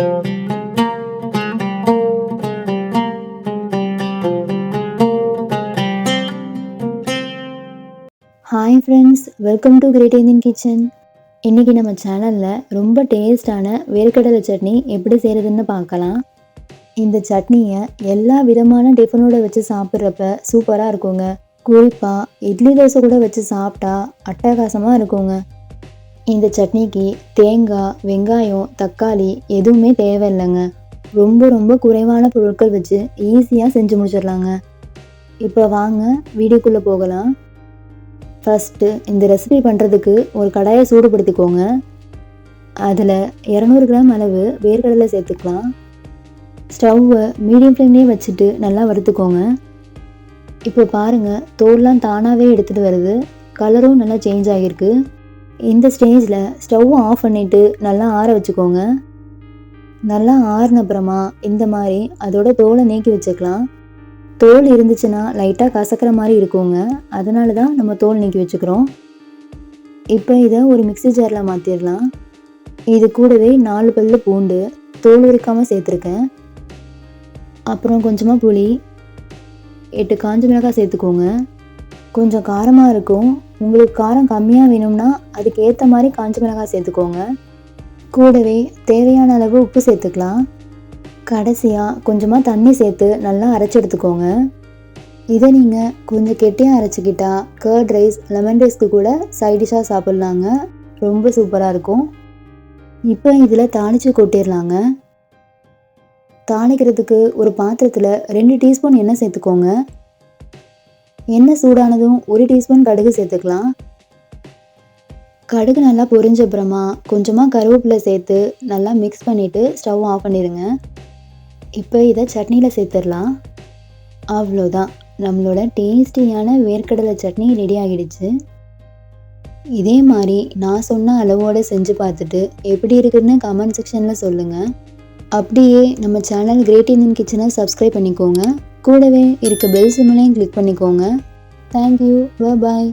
Hi friends welcome to great Indian kitchen இன்றைக்கி நம்ம சேனலில் ரொம்ப டேஸ்டான வேர்க்கடலை சட்னி எப்படி செய்கிறதுன்னு பார்க்கலாம். இந்த சட்னியை எல்லா விதமான டிஃபனோட வச்சு சாப்பிட்றப்ப சூப்பராக இருக்குங்க. குறிப்பாக இட்லி தோசை கூட வச்சு சாப்பிட்டா அட்டகாசமாக இருக்குங்க. இந்த சட்னிக்கு தேங்காய் வெங்காயம் தக்காளி எதுவுமே தேவையில்லைங்க. ரொம்ப ரொம்ப குறைவான பொருட்கள் வச்சு ஈஸியாக செஞ்சு முடிச்சிடலாங்க. இப்போ வாங்க வீடியோக்குள்ளே போகலாம். ஃபஸ்ட்டு இந்த ரெசிபி பண்ணுறதுக்கு ஒரு கடாயை சூடுபடுத்திக்கோங்க. அதில் இரநூறு கிராம் அளவு வேர்க்கடலை சேர்த்துக்கலாம். ஸ்டவ்வை மீடியம் ஃப்ளேம்லேயே வச்சுட்டு நல்லா வறுத்துக்கோங்க. இப்போ பாருங்கள் தோல்லாம் தானாகவே எடுத்துகிட்டு வருது. கலரும் நல்லா சேஞ்ச் ஆகியிருக்கு. இந்த ஸ்டேஜில் ஸ்டவ்வை ஆஃப் பண்ணிவிட்டு நல்லா ஆற வச்சுக்கோங்க. நல்லா ஆறின அப்புறமா இந்த மாதிரி அதோட தோலை நீக்கி வச்சுக்கலாம். தோல் இருந்துச்சுன்னா லைட்டாக கசக்கிற மாதிரி இருக்குங்க. அதனால தான் நம்ம தோல் நீக்கி வச்சுக்கிறோம். இப்போ இதை ஒரு மிக்ஸி ஜாரில் மாற்றிடலாம் இது கூடவே நாலு பல்லு பூண்டு தோல் உரிக்காமல் சேர்த்துருக்கேன். அப்புறம் கொஞ்சமாக புளி எட்டு காஞ்ச மிளகாய் சேர்த்துக்கோங்க. கொஞ்சம் காரமாக இருக்கும். உங்களுக்கு காரம் கம்மியாக வேணும்னா அதுக்கு ஏற்ற மாதிரி காஞ்ச மிளகாய் சேர்த்துக்கோங்க. கூடவே தேவையான அளவு உப்பு சேர்த்துக்கலாம். கடைசியாக கொஞ்சமாக தண்ணி சேர்த்து நல்லா அரைச்சி எடுத்துக்கோங்க. இதை நீங்கள் கொஞ்சம் கெட்டியாக அரைச்சிக்கிட்டா கர்ட் ரைஸ் லெமன் ரைஸ்க்கு கூட சைடிஷாக சாப்பிட்லாங்க. ரொம்ப சூப்பராக இருக்கும். இப்போ இதில் தாளித்து கொட்டிடலாங்க. தாளிக்கிறதுக்கு ஒரு பாத்திரத்தில் ரெண்டு டீஸ்பூன் எண்ணெய் சேர்த்துக்கோங்க. எண்ணெய் சூடானதும் ஒரு டீஸ்பூன் கடுகு சேர்த்துக்கலாம். கடுகு நல்லா பொரிஞ்ச அப்புறமா கொஞ்சமாக கருவேப்பிலை சேர்த்து நல்லா மிக்ஸ் பண்ணிவிட்டு ஸ்டவ் ஆஃப் பண்ணிடுங்க இப்போ இதை சட்னியில் சேர்த்துடலாம். அவ்வளோதான். நம்மளோட டேஸ்டியான வேர்க்கடலை சட்னி ரெடி ஆகிடுச்சு. இதே மாதிரி நான் சொன்ன அளவோடு செஞ்சு பார்த்துட்டு எப்படி இருக்குதுன்னு கமெண்ட் செக்ஷனில் சொல்லுங்கள் அப்படியே நம்ம சேனல் கிரேட் இந்தியன் கிச்சனை சப்ஸ்கிரைப் பண்ணிக்கோங்க. கூடவே இருக்க பெல் சிம்லையும் கிளிக் பண்ணிக்கோங்க. Thank you bye